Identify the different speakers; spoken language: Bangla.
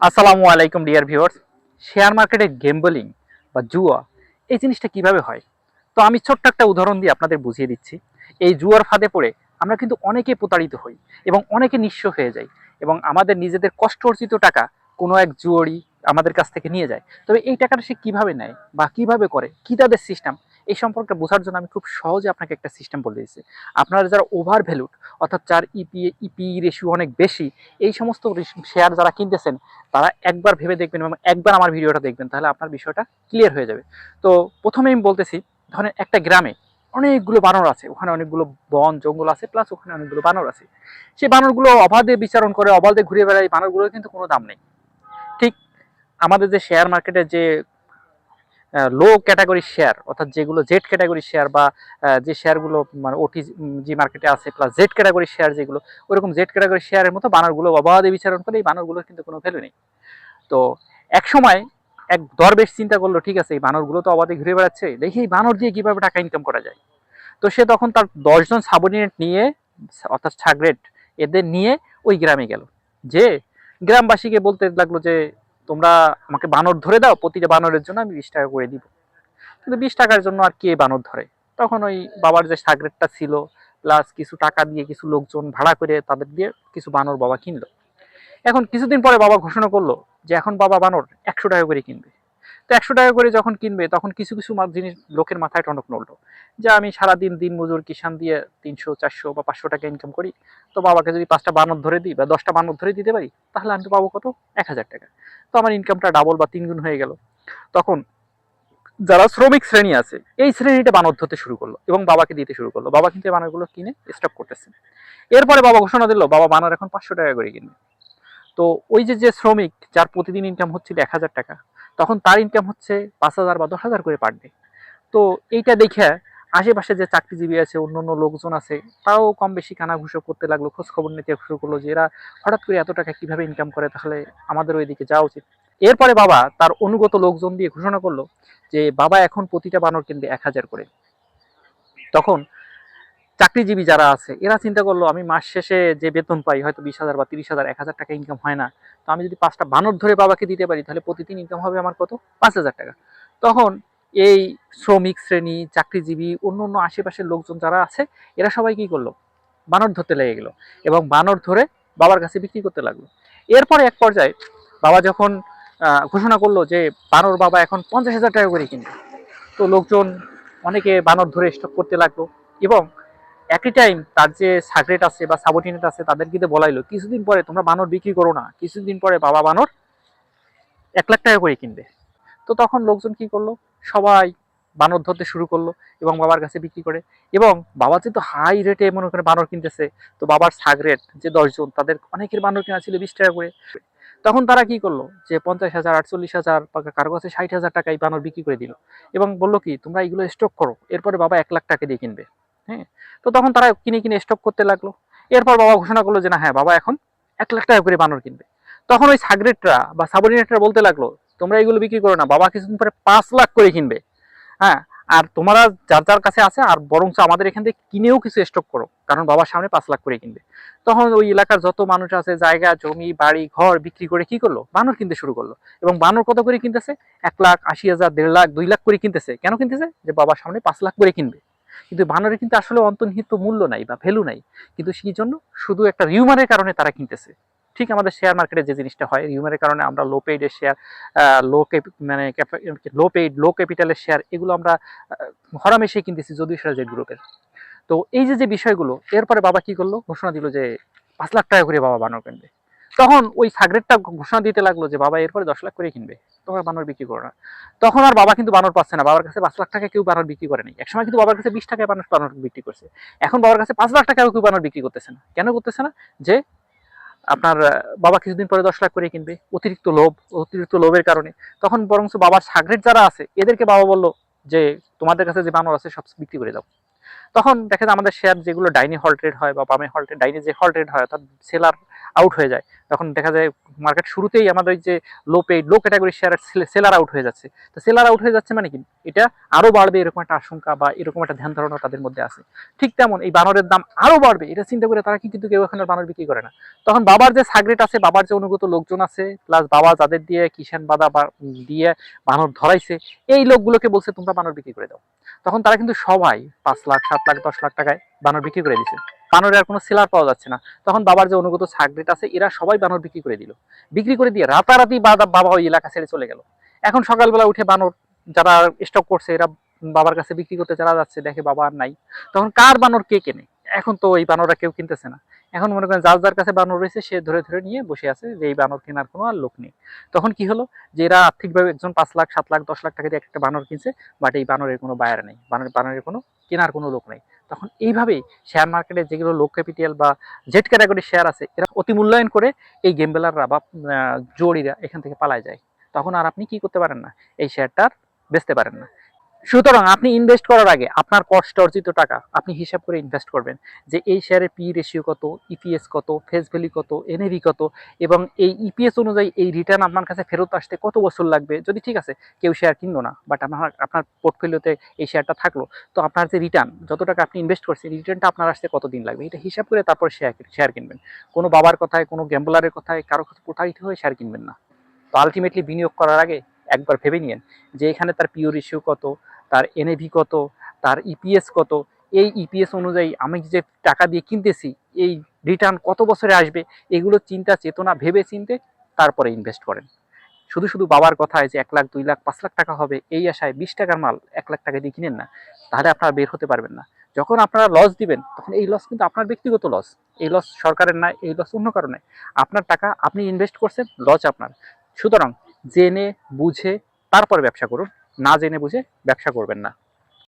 Speaker 1: আসসালামু আলাইকুম ডিয়ার ভিউয়ার্স শেয়ার মার্কেটে গেম্বলিং বা জুয়া, এই জিনিসটা কীভাবে হয়? তো আমি ছোট্ট একটা উদাহরণ দিয়ে আপনাদের বুঝিয়ে দিচ্ছি। এই জুয়ার ফাঁদে পড়ে আমরা কিন্তু অনেকে প্রতারিত হই এবং অনেকে নিঃস্ব হয়ে যাই এবং আমাদের নিজেদের কষ্ট অর্জিত টাকা কোনো এক জুয়ারি আমাদের কাছ থেকে নিয়ে যায়। তবে এই টাকাটা সে কীভাবে নেয় বা কীভাবে করে, কি তাদের সিস্টেম এই সম্পর্কে বোঝার জন্য আমি খুব সহজে আপনাকে একটা সিস্টেম বলে দিয়েছি। আপনারা যারা ওভার ভ্যালুড অর্থাৎ যার ইপি ইপি রেশিও অনেক বেশি, এই সমস্ত শেয়ার যারা কিনতেছেন, তারা একবার ভেবে দেখবেন এবং একবার আমার ভিডিওটা দেখবেন, তাহলে আপনার বিষয়টা ক্লিয়ার হয়ে যাবে। তো প্রথমে আমি বলতেছি, ধরেন একটা গ্রামে অনেকগুলো বানর আছে, ওখানে অনেকগুলো বন, জঙ্গল আছে প্লাস ওখানে অনেকগুলো বানর আছে। সেই বানরগুলো অবাধে বিচারণ করে, অবাধে ঘুরে বেড়ায় বানরগুলোর কিন্তু কোনো দাম নেই। ঠিক আমাদের যে শেয়ার মার্কেটে যে লো ক্যাটাগরি শেয়ার অর্থাৎ যেগুলো জেড ক্যাটাগরি শেয়ার বা যে শেয়ারগুলো মানে ওটি জি মার্কেটে আছে প্লাস জেড ক্যাটাগরি শেয়ার যেগুলো ওরকম জেড ক্যাটাগরি শেয়ারের মতো বানরগুলো অবাধে বিচারণ করে এই বানরগুলোর কিন্তু কোনো ভ্যালু নেই। তো এক সময় এক দরবেশ চিন্তা করল, ঠিক আছে, এই বানরগুলো তো অবাধে ঘুরে বেড়াচ্ছে, দেখি এই বানর দিয়ে কীভাবে টাকা ইনকাম করা যায়? তো সে তখন তার দশজন সাবঅর্ডিনেট নিয়ে, অর্থাৎ ছাগরেট এদের নিয়ে ওই গ্রামে গেল। যে গ্রামবাসীকে বলতে লাগল যে তোমরা আমাকে বানর ধরে দাও, প্রতিটা বানরের জন্য আমি বিশ টাকা করে দিব। কিন্তু বিশ টাকার জন্য আর কে বানর ধরে? তখন ওই বাবার যে সাগরেটটা ছিল প্লাস কিছু টাকা দিয়ে কিছু লোকজন ভাড়া করে তাদের দিয়ে কিছু বানর বাবা কিনলো। এখন কিছুদিন পরে বাবা ঘোষণা করল যে এখন বাবা বানর একশো টাকা করে কিনবে। তো একশো টাকা করে যখন কিনবে, তখন কিছু কিছু জিনিস লোকের মাথায় টনক নড়লো। যে আমি সারাদিন দিন মজুর কিষান দিয়ে তিনশো, চারশো বা পাঁচশো টাকা ইনকাম করি, তো বাবাকে যদি পাঁচটা বানর ধরে দিই বা দশটা বানর ধরে দিতে পারি, তাহলে আমি তো পাবো কত? এক হাজার টাকা। তো আমার ইনকামটা ডাবল বা তিন গুণ হয়ে গেল। তখন যারা শ্রমিক শ্রেণি আছে, এই শ্রেণীটা বানর ধরতে শুরু করল এবং বাবাকে দিতে শুরু করল। বাবা কিন্তু বানরগুলো কিনে স্টক করতেছে। এরপরে বাবা ঘোষণা দিল, বাবা বানর এখন পাঁচশো টাকা করে কিনবে। তো ওই যে যে শ্রমিক, যার প্রতিদিন ইনকাম হচ্ছিল এক হাজার টাকা তখন তার ইনকাম হচ্ছে পাঁচ হাজার বা দশ হাজার করে পার ডে তো এইটা দেখে আশেপাশে যে চাকরিজীবী আছে অন্য অন্য লোকজন আছে তাও কম বেশি কানাঘুষো করতে লাগল খোঁজ খবর নিতে শুরু করল যে এরা হঠাৎ করে এত টাকা কীভাবে ইনকাম করে, তাহলে আমাদের ওইদিকে যাওয়া উচিত। এরপরে বাবা তার অনুগত লোকজন দিয়ে ঘোষণা করল যে বাবা এখন প্রতিটা বানর কিনবে এক হাজার করে। তখন চাকরিজীবী যারা আছে, এরা চিন্তা করল, আমি মাস শেষে যে বেতন পাই, হয়তো বিশ হাজার বা তিরিশ হাজার, এক হাজার টাকা ইনকাম হয় না। তো আমি যদি পাঁচটা বানর ধরে বাবাকে দিতে পারি, তাহলে প্রতিদিন ইনকাম হবে আমার কত? পাঁচ হাজার টাকা। তখন এই শ্রমিক শ্রেণি, চাকরিজীবী, অন্য অন্য আশেপাশের লোকজন যারা আছে, এরা সবাই কি করল? বানর ধরতে লেগে গেলো এবং বানর ধরে বাবার কাছে বিক্রি করতে লাগল। এরপরে এক পর্যায়ে বাবা যখন ঘোষণা করল যে বানর বাবা এখন পঞ্চাশ হাজার টাকা করে কিনবে, তো লোকজন অনেকে বানর ধরে স্টক করতে লাগল এবং একই টাইম তার যে সাকরেট আছে বা সাবঅর্ডিনেট আছে তাদের কিন্তু বলাইলো, কিছুদিন পরে তোমরা বানর বিক্রি করো না, কিছুদিন পরে বাবা বানর এক লাখ টাকা করে কিনবে। তো তখন লোকজন কি করল? সবাই বানর ধরতে শুরু করল এবং বাবার কাছে বিক্রি করে। এবং বাবা যেহেতু হাই রেটে মনে করে বানর কিনতেছে, তো বাবার সাগরেট যে দশজন তাদের অনেকের বানর কেনা ছিল বিশ টাকা করে। তখন তারা কি করল? যে পঞ্চাশ হাজার, আটচল্লিশ হাজার বা কারও কাছে ষাট হাজার টাকায় বানর বিক্রি করে দিল। এবং বলল কি, তোমরা এগুলো স্টক করো। এরপরে বাবা এক লাখ টাকা দিয়ে কিনবে। হ্যাঁ তো তখন তারা কিনে কিনে স্টক করতে লাগল। এরপর বাবা ঘোষণা করল যে না হ্যাঁ বাবা এখন এক লাখ টাকা করে বানর কিনবে। তখন ওই সাগরেটরা বা সাবঅর্ডিনেটরা বলতে লাগল, তোমরা এগুলো বিক্রি করো না, বাবা কিছুদিন পরে পাঁচ লাখ করে কিনবে। হ্যাঁ আর তোমরা যার যার কাছে আছে, আর বরঞ্চ আমাদের এখান থেকে কিনেও কিছু স্টক করো, কারণ বাবার সামনে পাঁচ লাখ করে কিনবে। তখন ওই এলাকার যত মানুষ আছে, জায়গা, জমি, বাড়ি, ঘর বিক্রি করে কি করল? বানর কিনতে শুরু করল। এবং বানর কত করে কিনতেছে? এক লাখ, আশি হাজার, দেড় লাখ, দুই লাখ করে কিনতেছে। কেন কিনতেছে? যে বাবার সামনে পাঁচ লাখ করে কিনবে। কিন্তু বানরের কিন্তু আসলে অন্তর্নিহিত মূল্য নাই বা ভ্যালু নাই। কিন্তু সেই জন্য শুধু একটা রিউমারের কারণে তারা কিনতেছে। ঠিক আমাদের শেয়ার মার্কেটে যে জিনিসটা হয় রিউমারের কারণে আমরা লো পেইডের শেয়ার লো মানে লো পেইড লো ক্যাপিটালের শেয়ার এগুলো আমরা হরামেশে কিনতেছি যদিও সেটা জেড গ্রুপের। তো এই যে যে বিষয়গুলো, এরপরে বাবা কি করল? ঘোষণা দিল যে পাঁচ লাখ টাকা করে বাবা বানর কিনবে। তখন ওই সাগরেটটা ঘোষণা দিতে লাগল যে বাবা এরপরে দশ লাখ করে কিনবে। তোমরা বানর বিক্রি করো না। তখন আর বাবা কিন্তু বানর পাচ্ছে না। বাবার কাছে পাঁচ লাখ টাকা কেউ বানর বিক্রি করে নাই। একসময় কিন্তু বাবার কাছে বিশ টাকায় মানুষ বানর বিক্রি করছে। এখন বাবার কাছে পাঁচ লাখ টাকাও কেউ বানর বিক্রি করতেছে না। কেন করতেছে না? যে আপনার বাবা কিছুদিন পরে দশ লাখ করে কিনবে, অতিরিক্ত লোভ, অতিরিক্ত লোভের কারণে। তখন বরঞ্চ বাবার সাগরেট যারা আছে, এদেরকে বাবা বলল যে, তোমাদের কাছে যে বানর আছে, সব বিক্রি করে দাও। তখন দেখা যায় আমাদের শেয়ার যেগুলো ডাইনি হল ট্রেড হয় বা বামে হল ট্রেড ডাইনি যে হল ট্রেড হয়, অর্থাৎ সেলার আউট হয়ে যায়। তখন দেখা যায় মার্কেট শুরুতেই আমাদের যে লো পেইড লো ক্যাটাগরির শেয়ারের সেলার আউট হয়ে যাচ্ছে। তো সেলার আউট হয়ে যাচ্ছে মানে কি? এটা আরও বাড়বে এরকম একটা আশঙ্কা বা এরকম একটা ধ্যান ধারণা তাদের মধ্যে আছে। ঠিক তেমন এই বানরের দাম আরও বাড়বে। এটা চিন্তা করে তারা কিন্তু কেউ এখন বানর বিক্রি করে না। তখন বাবার যে সাগরেট আছে, বাবার যে অনুগত লোকজন আছে প্লাস বাবা যাদের দিয়ে কিষান বাদা বা দিয়ে বানর ধরাইছে, এই লোকগুলোকে বলছে, তোমরা বানর বিক্রি করে দাও। তখন তারা কিন্তু সবাই পাঁচ লাখ, সাত লাখ, দশ লাখ টাকায় বানর বিক্রি করে দিছে। বানরের আর কোনো সেলার পাওয়া যাচ্ছে না। তখন বাবার যে অনুগত সাগরেট আছে, এরা সবাই বানর বিক্রি করে দিল। বিক্রি করে দিয়ে রাতারাতি বাবা ওই এলাকা ছেড়ে চলে গেল। এখন সকালবেলা উঠে বানর যারা স্টক করছে, এরা বাবার কাছে বিক্রি করতে যারা যাচ্ছে, দেখে বাবা আর নাই। তখন কার বানর কে কেনে? এখন তো এই বানররা কেউ কিনতেছে না। এখন মনে করেন যার যার কাছে বানর রয়েছে, সে ধরে ধরে নিয়ে বসে আছে যে এই বানর কেনার কোনো আর লোক নেই। তখন কি হলো যে এরা আর্থিকভাবে একজন পাঁচ লাখ, সাত লাখ, দশ লাখ টাকা দিয়ে একটা বানর কিনছে বাট এই বানরের কোনো বায়ার নেই। বানর বানরের কোনো কেনার কোনো লোক নেই। তখন এইভাবেই শেয়ার মার্কেটে যেগুলো লো ক্যাপিটাল বা জেড ক্যাটাগরির শেয়ার আছে, এরা অতি মূল্যায়ন করে এই গেমবেলাররা বা জোড়িরা এখান থেকে পালায় যায়। তখন আর আপনি কি করতে পারেন না? এই শেয়ারটার বেচতে পারেন না। সুতরাং আপনি ইনভেস্ট করার আগে আপনার কষ্ট অর্জিত টাকা আপনি হিসাব করে ইনভেস্ট করবেন যে এই শেয়ারের পি রেশিও কত ইপিএস কত ফেস ভ্যালু কত এনএভি কত, এবং এই ইপিএস অনুযায়ী এই রিটার্ন আপনার কাছে ফেরত আসতে কত বছর লাগবে? যদি ঠিক আছে, কেউ শেয়ার কিনলো না বাট আপনার আপনার পোর্টফোলিওতে এই শেয়ারটা থাকল, তো আপনার যে রিটার্ন যত টাকা আপনি ইনভেস্ট করছেন রিটার্নটা আপনার আসতে কত দিন লাগবে? এটা হিসাব করে তারপর শেয়ার শেয়ার কিনবেন। কোনো বাবার কথায়, কোনো গ্যাম্বলারের কথায়, কারও কথা প্রতারিত হয়ে শেয়ার কিনবেন না। তো আলটিমেটলি বিনিয়োগ করার আগে একবার ভেবে নিন যে এখানে তার পিওর ইস্যু কত তার এনএভি কত, তার ইপিএস কত, এই ইপিএস অনুযায়ী আমি যে টাকা দিয়ে কিনতেছি, এই রিটার্ন কত বছরে আসবে, এগুলো চিন্তা, চেতনা, ভেবে চিনতে তারপরে ইনভেস্ট করেন। শুধু শুধু বাবার কথায় যে এক লাখ, দুই লাখ, পাঁচ লাখ টাকা হবে, এই আশায় বিশ টাকার মাল এক লাখ টাকা দিয়ে কিনেন না, তাহলে আপনারা বের হতে পারবেন না। যখন আপনারা লস দিবেন, তখন এই লস কিন্তু আপনার ব্যক্তিগত লস এই লস সরকারের না, এই লস অন্য কারণে। আপনার টাকা আপনি ইনভেস্ট করছেন লস আপনার। সুতরাং জেনে, বুঝে, তারপরে ব্যবসা করুন। না জেনে বুঝে ব্যবসা করবেন না।